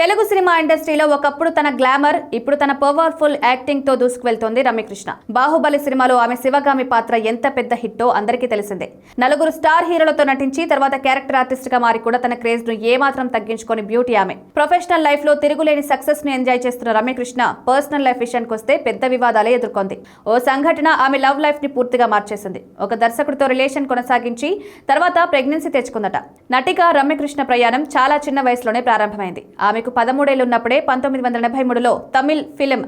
Telugu cinema ఇండస్ట్రీలో ఒకప్పుడు తన గ్లామర్ ఇప్పుడు తన పవర్ఫుల్ యాక్టింగ్తో దూసుకువెళ్తోంది రమ్యకృష్ణ. బాహుబలి సినిమాలో ఆమె శివగామి పాత్ర ఎంత పెద్ద హిట్టో అందరికీ తెలిసిందే. నలుగురు స్టార్ హీరోలతో నటించి తర్వాత క్యారెక్టర్ ఆర్టిస్ట్గా మారి కూడా తన క్రేజ్ను ఏమాత్రం తగ్గించుకొని బ్యూటీ ఆమె. ప్రొఫెషనల్ లైఫ్లో తిరుగులేని సక్సెస్ను ఎంజాయ్ చేస్తున్న రమ్యకృష్ణ పర్సనల్ లైఫ్ విషయానికి వస్తే పెద్ద వివాదాలే ఎదుర్కొంది. ఓ సంఘటన ఆమె లవ్ లైఫ్ని పూర్తిగా మార్చేసింది. ఒక దర్శకుడితో రిలేషన్ కొనసాగించి తర్వాత ప్రెగ్నెన్సీ తెచ్చుకుందట. నటిగా రమ్యకృష్ణ ప్రయాణం చాలా చిన్న వయసులోనే ప్రారంభమైంది. ఆమె ఆమెకు పదమూడేళ్ళున్నప్పుడే పంతొమ్మిది వందల ఎనభై మూడులో తమిళ్ ఫిలిం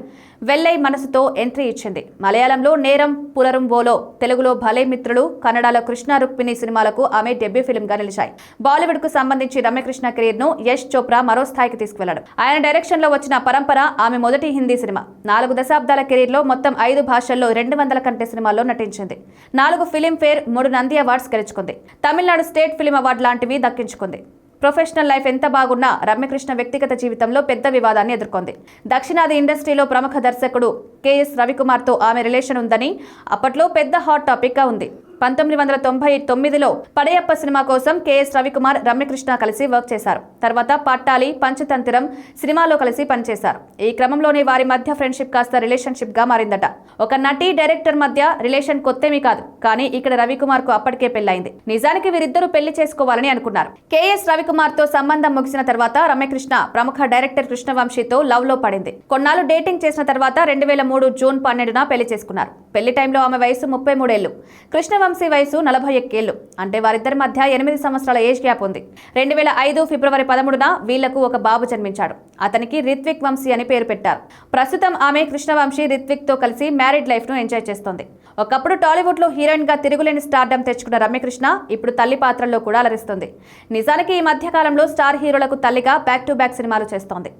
వెల్లై మనసుతో ఎంట్రీ ఇచ్చింది. మలయాళంలో నేరం పులరం ఓలో తెలుగులో భలే మిత్రులు కన్నడలో కృష్ణ రుక్మిణి సినిమాలకు ఆమె డెబ్యూ ఫిలింగా నిలిచాయి. బాలీవుడ్కు సంబంధించి రమ్యకృష్ణ కెరీర్ను యశ్ చోప్రా మరో స్థాయికి తీసుకువెళ్ళాడు. ఆయన డైరెక్షన్లో వచ్చిన పరంపర ఆమె మొదటి హిందీ సినిమా. నాలుగు దశాబ్దాల కెరీర్లో మొత్తం ఐదు భాషల్లో రెండు వందల కంటే సినిమాల్లో నటించింది. నాలుగు ఫిలిం ఫేర్ మూడు నంది అవార్డ్స్ గెలుచుకుంది. తమిళనాడు స్టేట్ ఫిలిం అవార్డు లాంటివి దక్కించుకుంది. ప్రొఫెషనల్ లైఫ్ ఎంత బాగున్నా రమ్యకృష్ణ వ్యక్తిగత జీవితంలో పెద్ద వివాదాన్ని ఎదుర్కొంది. దక్షిణాది ఇండస్ట్రీలో ప్రముఖ దర్శకుడు కెఎస్ రవికుమార్తో ఆమె రిలేషన్ ఉందని అప్పట్లో పెద్ద హాట్ టాపిక్గా ఉంది. పంతొమ్మిది వందల తొంభై తొమ్మిదిలో పడయప్ప సినిమా కోసం కెఎస్ రవికుమార్ రమ్యకృష్ణ కలిసి వర్క్ చేశారు. తర్వాత పట్టాలి పంచతంత్రం సినిమాలో కలిసి పనిచేశారు. ఈ క్రమంలోనే వారి మధ్య ఫ్రెండ్షిప్ కాస్త రిలేషన్షిప్గా మారిందట. ఒక నటి డైరెక్టర్ మధ్య రిలేషన్ కొత్తేమీ కాదు. కానీ ఇక్కడ రవికుమార్కు అప్పటికే పెళ్ళైంది నిజానికి వీరిద్దరూ పెళ్ళి చేసుకోవాలని అనుకున్నారు. కెఎస్ రవికుమార్తో సంబంధం ముగిసిన తర్వాత రమ్యకృష్ణ ప్రముఖ డైరెక్టర్ కృష్ణవంశీతో లవ్లో పడింది. కొన్నాళ్ళు డేటింగ్ చేసిన తర్వాత రెండు వేల మూడు జూన్ పన్నెండున పెళ్ళి చేసుకున్నారు. పెళ్ళి టైంలో ఆమె వయసు ముప్పై మూడేళ్ళు కృష్ణవంశీ వయసు నలభై ఒక్కేళ్ళు అంటే వారిద్దరి మధ్య ఎనిమిది సంవత్సరాల ఏజ్ గ్యాప్ ఉంది. రెండు వేల ఐదు ఫిబ్రవరి పదమూడున వీళ్ళకు ఒక బాబు జన్మించాడు. అతనికి రిత్విక్ వంశీ అని పేరు పెట్టారు. ప్రస్తుతం ఆమె కృష్ణవంశీ రిత్విక్తో కలిసి మ్యారీడ్ లైఫ్ను ఎంజాయ్ చేస్తోంది. ఒకప్పుడు టాలీవుడ్లో హీరోయిన్గా తిరుగులేని స్టార్డమ్ తెచ్చుకున్న రమ్యకృష్ణ ఇప్పుడు తల్లి పాత్రల్లో కూడా అలరిస్తుంది. నిజానికి ఈ మధ్య కాలంలో స్టార్ హీరోలకు తల్లిగా బ్యాక్ టు బ్యాక్ సినిమాలు చేస్తోంది.